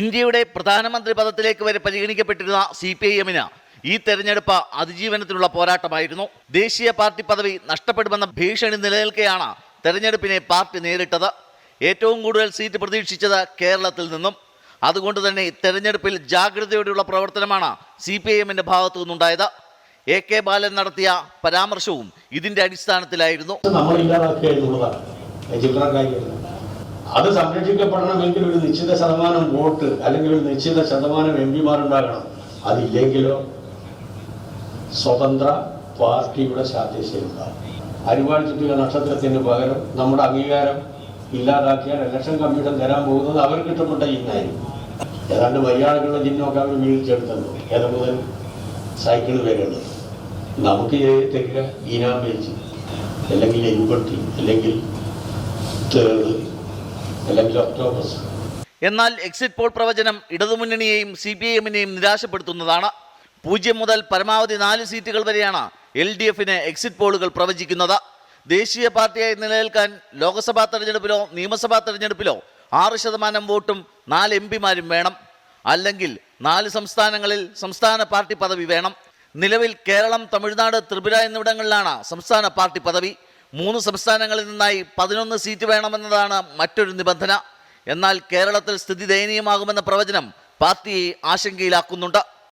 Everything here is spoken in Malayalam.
ഇന്ത്യയുടെ പ്രധാനമന്ത്രി പദത്തിലേക്ക് വരെ പരിഗണിക്കപ്പെട്ടിരുന്ന സി പി ഐ എമ്മിന് ഈ തെരഞ്ഞെടുപ്പ് അതിജീവനത്തിനുള്ള പോരാട്ടമായിരുന്നു. ദേശീയ പാർട്ടി പദവി നഷ്ടപ്പെടുമെന്ന ഭീഷണി നിലനിൽക്കെയാണ് തെരഞ്ഞെടുപ്പിനെ പാർട്ടി നേരിട്ടത്. ഏറ്റവും കൂടുതൽ സീറ്റ് പ്രതീക്ഷിച്ചത് കേരളത്തിൽ നിന്നും. അതുകൊണ്ട് തന്നെ തെരഞ്ഞെടുപ്പിൽ ജാഗ്രതയോടെയുള്ള പ്രവർത്തനമാണ് സി പി ഐ എമ്മിന്റെ ഭാഗത്തു നിന്നുണ്ടായത്. എ കെ ബാലൻ നടത്തിയ പരാമർശവും ഇതിന്റെ അടിസ്ഥാനത്തിലായിരുന്നു. അത് സംരക്ഷിക്കപ്പെടണമെങ്കിൽ ഒരു നിശ്ചിത ശതമാനം വോട്ട് അല്ലെങ്കിൽ ഒരു നിശ്ചിത ശതമാനം എം പിമാരുണ്ടാകണം അതില്ലെങ്കിലോ സ്വതന്ത്ര പാർട്ടിയുടെ സാധ്യതയുണ്ടാകും അരിവാൾ ചുറ്റുക നക്ഷത്രത്തിന് പകരം നമ്മുടെ അംഗീകാരം ഇല്ലാതാക്കിയാൽ ഇലക്ഷൻ കമ്മീഷൻ തരാൻ പോകുന്നത് അവർക്ക് ഇഷ്ടപ്പെട്ട ചിഹ്നമായിരിക്കും. ഏതാണ്ട് വയ്യാളുകളുടെ ചിഹ്നമൊക്കെ അവർ വീഴ്ചയെടുത്തത് ഏത് മുതൽ സൈക്കിൾ വരെയുള്ളത് നമുക്ക് തരിക ഈനാം പേജ് അല്ലെങ്കിൽ എൺപത്തി അല്ലെങ്കിൽ തേർഡ് എന്നാൽ എക്സിറ്റ് പോൾ പ്രവചനം ഇടതുമുന്നണിയെയും സി പി ഐ എമ്മിനെയും നിരാശപ്പെടുത്തുന്നതാണ്. പൂജ്യം മുതൽ പരമാവധി നാല് സീറ്റുകൾ വരെയാണ് എൽ ഡി എഫിന് എക്സിറ്റ് പോളുകൾ പ്രവചിക്കുന്നത്. ദേശീയ പാർട്ടിയായി നിലനിൽക്കാൻ ലോക്സഭാ തെരഞ്ഞെടുപ്പിലോ നിയമസഭാ തെരഞ്ഞെടുപ്പിലോ ആറ് ശതമാനം വോട്ടും നാല് എം പിമാരും വേണം. അല്ലെങ്കിൽ നാല് സംസ്ഥാനങ്ങളിൽ സംസ്ഥാന പാർട്ടി പദവി വേണം. നിലവിൽ കേരളം തമിഴ്നാട് ത്രിപുര എന്നിവിടങ്ങളിലാണ് സംസ്ഥാന പാർട്ടി പദവി. മൂന്ന് സംസ്ഥാനങ്ങളിൽ നിന്നായി പതിനൊന്ന് സീറ്റ് വേണമെന്നതാണ് മറ്റൊരു നിബന്ധന. എന്നാൽ കേരളത്തിൽ സ്ഥിതി ദയനീയമാകുമെന്ന പ്രവചനം പാർട്ടിയെ ആശങ്കയിലാക്കുന്നുണ്ട്.